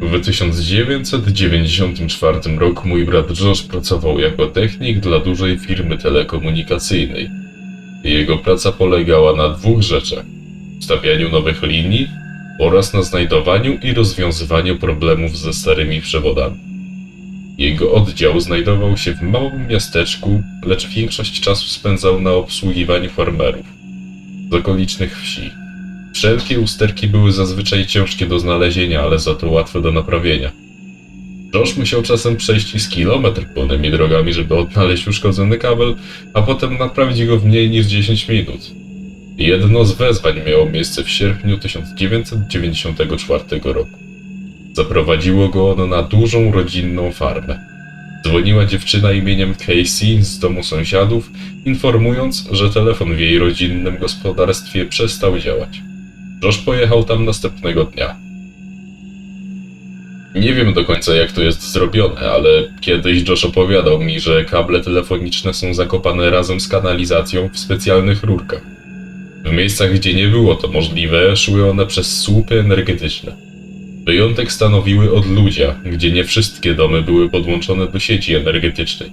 W 1994 roku mój brat Josh pracował jako technik dla dużej firmy telekomunikacyjnej. Jego praca polegała na dwóch rzeczach: stawianiu nowych linii oraz na znajdowaniu i rozwiązywaniu problemów ze starymi przewodami. Jego oddział znajdował się w małym miasteczku, lecz większość czasu spędzał na obsługiwaniu farmerów z okolicznych wsi. Wszelkie usterki były zazwyczaj ciężkie do znalezienia, ale za to łatwe do naprawienia. Josh musiał czasem przejść z kilometr pełnymi drogami, żeby odnaleźć uszkodzony kabel, a potem naprawić go w mniej niż 10 minut. Jedno z wezwań miało miejsce w sierpniu 1994 roku. Zaprowadziło go ono na dużą rodzinną farmę. Dzwoniła dziewczyna imieniem Casey z domu sąsiadów, informując, że telefon w jej rodzinnym gospodarstwie przestał działać. Josh pojechał tam następnego dnia. Nie wiem do końca jak to jest zrobione, ale kiedyś Josh opowiadał mi, że kable telefoniczne są zakopane razem z kanalizacją w specjalnych rurkach. W miejscach, gdzie nie było to możliwe, szły one przez słupy energetyczne. Wyjątek stanowiły odludzia, gdzie nie wszystkie domy były podłączone do sieci energetycznej.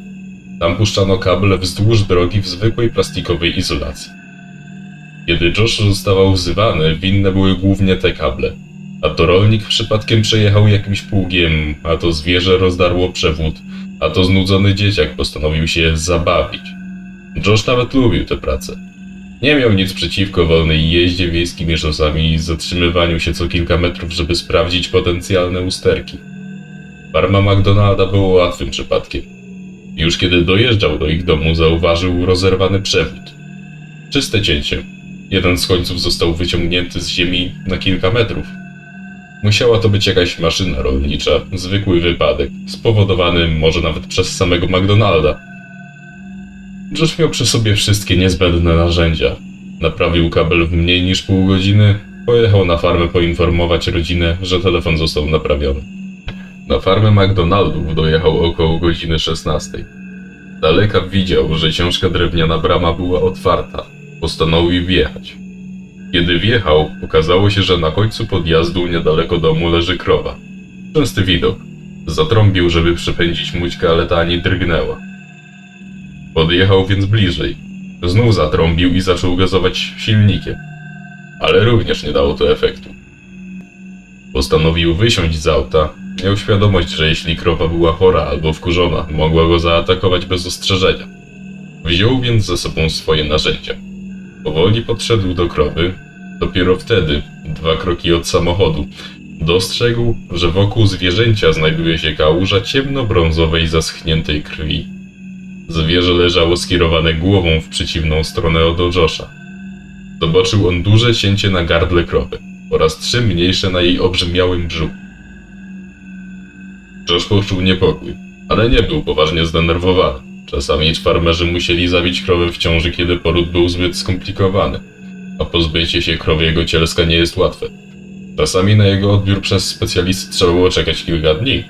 Tam puszczano kable wzdłuż drogi w zwykłej plastikowej izolacji. Kiedy Josh zostawał wzywany, winne były głównie te kable. A to rolnik przypadkiem przejechał jakimś pługiem, a to zwierzę rozdarło przewód, a to znudzony dzieciak postanowił się zabawić. Josh nawet lubił tę pracę. Nie miał nic przeciwko wolnej jeździe miejskimi szosami i zatrzymywaniu się co kilka metrów, żeby sprawdzić potencjalne usterki. Farma McDonalda było łatwym przypadkiem. Już kiedy dojeżdżał do ich domu, zauważył rozerwany przewód. Czyste cięcie. Jeden z końców został wyciągnięty z ziemi na kilka metrów. Musiała to być jakaś maszyna rolnicza, zwykły wypadek, spowodowany może nawet przez samego McDonalda. Josh miał przy sobie wszystkie niezbędne narzędzia. Naprawił kabel w mniej niż pół godziny, pojechał na farmę poinformować rodzinę, że telefon został naprawiony. Na farmę McDonaldów dojechał około godziny 16. Z daleka widział, że ciężka drewniana brama była otwarta. Postanowił wjechać. Kiedy wjechał, okazało się, że na końcu podjazdu niedaleko domu leży krowa. Częsty widok. Zatrąbił, żeby przypędzić mućkę, ale ta nie drgnęła. Podjechał więc bliżej. Znów zatrąbił i zaczął gazować silnikiem. Ale również nie dało to efektu. Postanowił wysiąść z auta. Miał świadomość, że jeśli krowa była chora albo wkurzona, mogła go zaatakować bez ostrzeżenia. Wziął więc ze sobą swoje narzędzia. Powoli podszedł do krowy. Dopiero wtedy, dwa kroki od samochodu, dostrzegł, że wokół zwierzęcia znajduje się kałuża ciemnobrązowej zaschniętej krwi. Zwierzę leżało skierowane głową w przeciwną stronę od Josha. Zobaczył on duże cięcie na gardle krowy oraz trzy mniejsze na jej obrzmiałym brzuchu. Josh poczuł niepokój, ale nie był poważnie zdenerwowany. Czasami farmerzy musieli zabić krowę w ciąży, kiedy poród był zbyt skomplikowany, a pozbycie się krowiego cielska nie jest łatwe. Czasami na jego odbiór przez specjalistę trzeba było czekać kilka dni.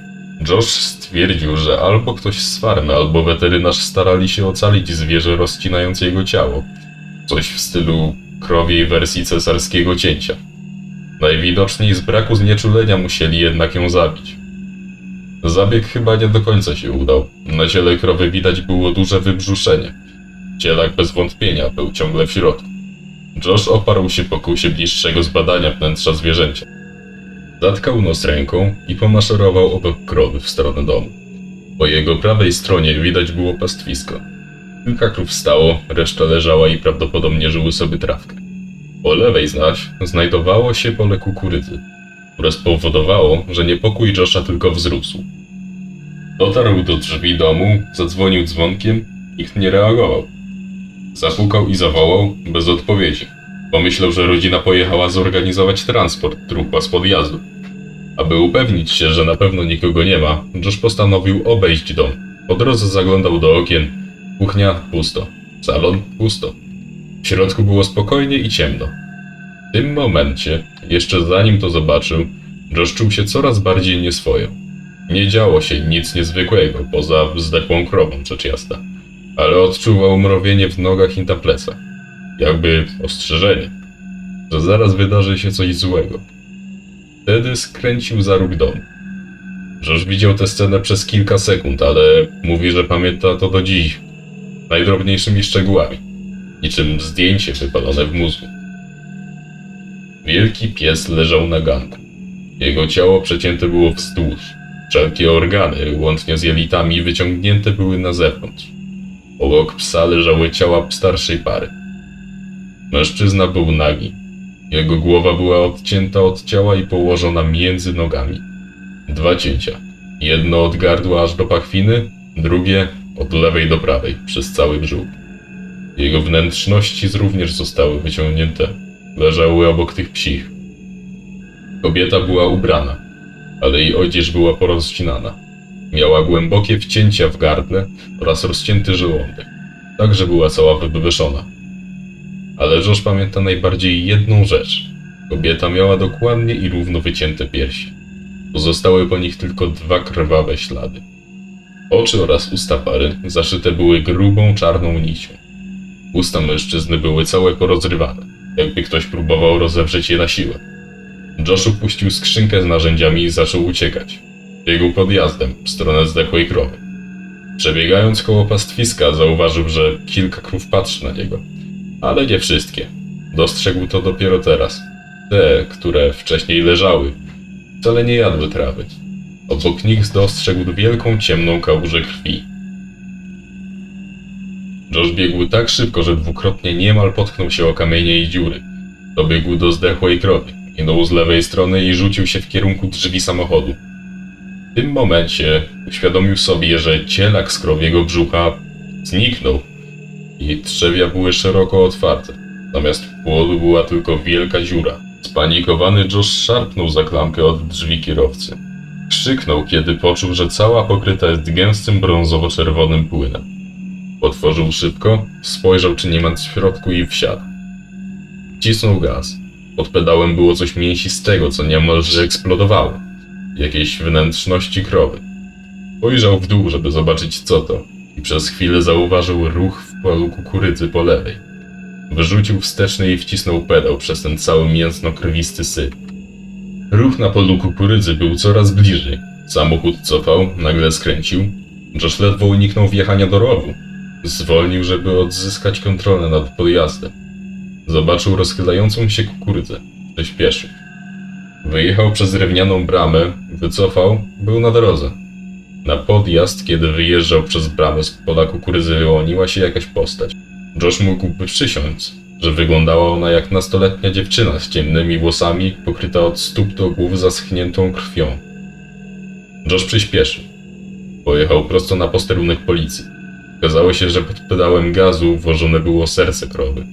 Josh stwierdził, że albo ktoś z farmy, albo weterynarz starali się ocalić zwierzę, rozcinając jego ciało. Coś w stylu krowiej wersji cesarskiego cięcia. Najwidoczniej z braku znieczulenia musieli jednak ją zabić. Zabieg chyba nie do końca się udał. Na ciele krowy widać było duże wybrzuszenie. Cielak bez wątpienia był ciągle w środku. Josh oparł się pokusie bliższego zbadania wnętrza zwierzęcia. Zatkał nos ręką i pomaszerował obok krowy w stronę domu. Po jego prawej stronie widać było pastwisko. Kilka krów stało, reszta leżała i prawdopodobnie żyły sobie trawkę. Po lewej zaś znajdowało się pole kukurydzy, które spowodowało, że niepokój Josha tylko wzrósł. Dotarł do drzwi domu, zadzwonił dzwonkiem, nikt nie reagował. Zapukał i zawołał, bez odpowiedzi. Pomyślał, że rodzina pojechała zorganizować transport trupa z podjazdu. Aby upewnić się, że na pewno nikogo nie ma, Josh postanowił obejść dom. Po drodze zaglądał do okien. Kuchnia pusto. Salon pusto. W środku było spokojnie i ciemno. Tym momencie, jeszcze zanim to zobaczył, Josh czuł się coraz bardziej nieswojo. Nie działo się nic niezwykłego, poza zdechłą krową, rzecz jasna. Ale odczuwał mrowienie w nogach i na plecach. Jakby ostrzeżenie, że zaraz wydarzy się coś złego. Wtedy skręcił za róg domu. Josh widział tę scenę przez kilka sekund, ale mówi, że pamięta to do dziś. Najdrobniejszymi szczegółami. Niczym zdjęcie wypalone w mózgu. Wielki pies leżał na ganku. Jego ciało przecięte było wzdłuż. Wszelkie organy, łącznie z jelitami, wyciągnięte były na zewnątrz. Obok psa leżały ciała starszej pary. Mężczyzna był nagi. Jego głowa była odcięta od ciała i położona między nogami. Dwa cięcia. Jedno od gardła aż do pachwiny, drugie od lewej do prawej, przez cały brzuch. Jego wnętrzności również zostały wyciągnięte. Leżały obok tych psich. Kobieta była ubrana, ale jej odzież była porozcinana. Miała głębokie wcięcia w gardle oraz rozcięty żołądek. Także była cała wywyszona. Ale Josh pamięta najbardziej jedną rzecz. Kobieta miała dokładnie i równo wycięte piersi. Pozostały po nich tylko dwa krwawe ślady. Oczy oraz usta pary zaszyte były grubą czarną nicią. Usta mężczyzny były całe porozrywane, jakby ktoś próbował rozewrzeć je na siłę. Josh upuścił skrzynkę z narzędziami i zaczął uciekać. Biegł podjazdem w stronę zdechłej krowy. Przebiegając koło pastwiska, zauważył, że kilka krów patrzy na niego. Ale nie wszystkie. Dostrzegł to dopiero teraz. Te, które wcześniej leżały, wcale nie jadły trawy. Obok nich dostrzegł wielką ciemną kałużę krwi. Josh biegł tak szybko, że dwukrotnie niemal potknął się o kamienie i dziury. Dobiegł do zdechłej krowy, minął z lewej strony i rzucił się w kierunku drzwi samochodu. W tym momencie uświadomił sobie, że cielak z krowiego brzucha zniknął i trzewia były szeroko otwarte. Zamiast płodu była tylko wielka dziura. Spanikowany Josh szarpnął za klamkę od drzwi kierowcy. Krzyknął, kiedy poczuł, że cała pokryta jest gęstym brązowo-czerwonym płynem. Otworzył szybko, spojrzał czy nie ma w środku i wsiadł. Wcisnął gaz. Pod pedałem było coś mięsistego, co niemalże eksplodowało. Jakieś wnętrzności krowy. Spojrzał w dół, żeby zobaczyć co to i przez chwilę zauważył ruch w polu kukurydzy po lewej. Wyrzucił wsteczny i wcisnął pedał przez ten cały mięsno-krwisty syp. Ruch na polu kukurydzy był coraz bliżej. Samochód cofał, nagle skręcił. Josh ledwo uniknął wjechania do rowu. Zwolnił, żeby odzyskać kontrolę nad podjazdem. Zobaczył rozchylającą się kukurydzę. Przyspieszył. Wyjechał przez drewnianą bramę, wycofał, był na drodze. Na podjazd, kiedy wyjeżdżał przez bramę z pola kukurydzy, wyłoniła się jakaś postać. Josh mógłby przysiąc, że wyglądała ona jak nastoletnia dziewczyna z ciemnymi włosami, pokryta od stóp do głów zaschniętą krwią. Josh przyspieszył. Pojechał prosto na posterunek policji. Okazało się, że pod pedałem gazu włożone było serce krowy.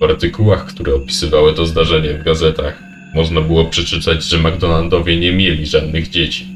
W artykułach, które opisywały to zdarzenie w gazetach, można było przeczytać, że McDonaldowie nie mieli żadnych dzieci.